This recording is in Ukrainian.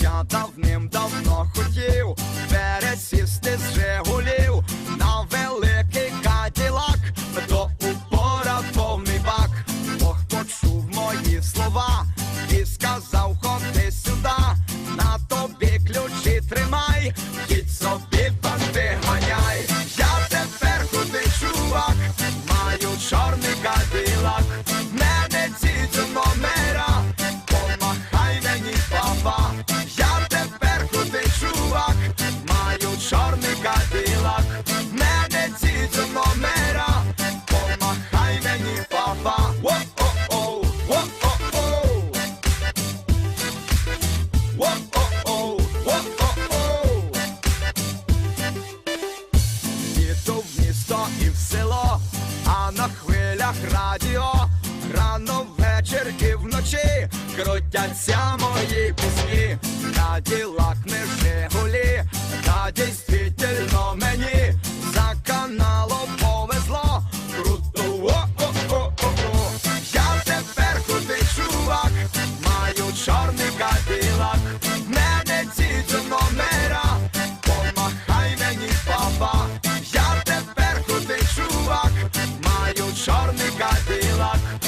Я давним-давно хотів пересісти сказав, ходи сюди, на тобі ключі тримай, їдь собі банди ганяй. Я тепер худий чувак, маю чорний каділак, мене ці номера, помахай мені папа. Я тепер худий чувак, маю чорний каділак, мене ці номера, і в село, а на хвилях радіо, рано вечір і вночі крутяться мої пісні, та діла книжи гулі, та дійсно мені за каналом повезло. Круто, о-о-о-о-о, я тепер куди чувак. чорний кадилак.